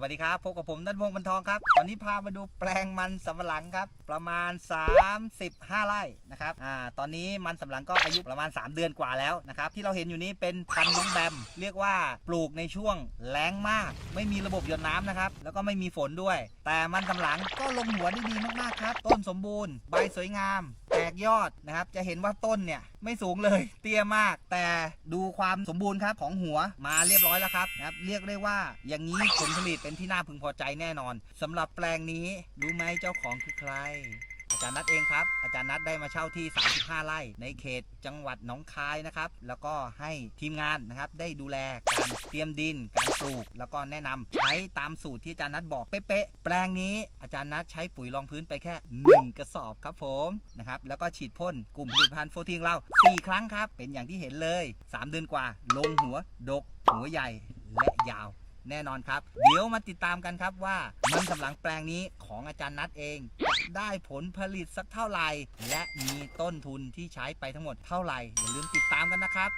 วัสดีครับพบกับผมนันพงศ์บรรทองครับตอนนี้พามาดูแปลงมันสำปะหลังครับ ประมาณ 35 ไร่นะครับอ่าตอนนี้มันสำปะหลังก็อายุประมาณ 3 เดือนกว่าแล้วนะครับที่เราเห็นอยู่นี้เป็นพันธุ์น้องแบม เรียกว่าปลูกในช่วงแล้งมาก ไม่มีระบบหยดน้ำนะครับแล้วก็ไม่มีฝนด้วย แต่มันสำปะหลังก็ลงหัวได้ดีมากๆครับ ต้นสมบูรณ์ ใบสวยงาม แตกยอดนะครับ จะเห็นว่าต้นเนี่ยไม่สูงเลยเตี้ยมาก แต่ดูความสมบูรณ์ครับของหัวมาเรียบร้อยแล้วครับนะครับ เรียกได้ว่าอย่างนี้ผลผลิตเป็นที่น่าพึงพอใจแน่นอนสำหรับแปลงนี้รู้ไหมเจ้าของคือใคร อาจารย์นัทเองครับ อาจารย์นัทได้มาเช่าที่ 35 ไร่ในเขตจังหวัดหนองคายนะครับ แล้วก็ให้ทีมงานนะครับได้ดูแลการเตรียมดิน การปลูก แล้วก็แนะนำใช้ตามสูตรที่อาจารย์นัทบอกเป๊ะๆแปลงนี้อาจารย์นัทใช้ปุ๋ยรองพื้นไปแค่ 1 กระสอบครับผมนะครับ แล้วก็ฉีดพ่นกลุ่มผลิตภัณฑ์โฟทีงเรา 4 ครั้งครับ เป็นอย่างที่เห็นเลย 3 เดือนกว่า ลงหัว ดก หัวใหญ่และยาวแน่นอนครับ เดี๋ยวมาติดตามกันครับว่ามันสำหลังแปลงนี้ของอาจารย์นัทเองจะ ได้ผลผลิตสักเท่าไหร่ และมีต้นทุนที่ใช้ไปทั้งหมดเท่าไหร่อย่าลืมติดตามกันนะครับ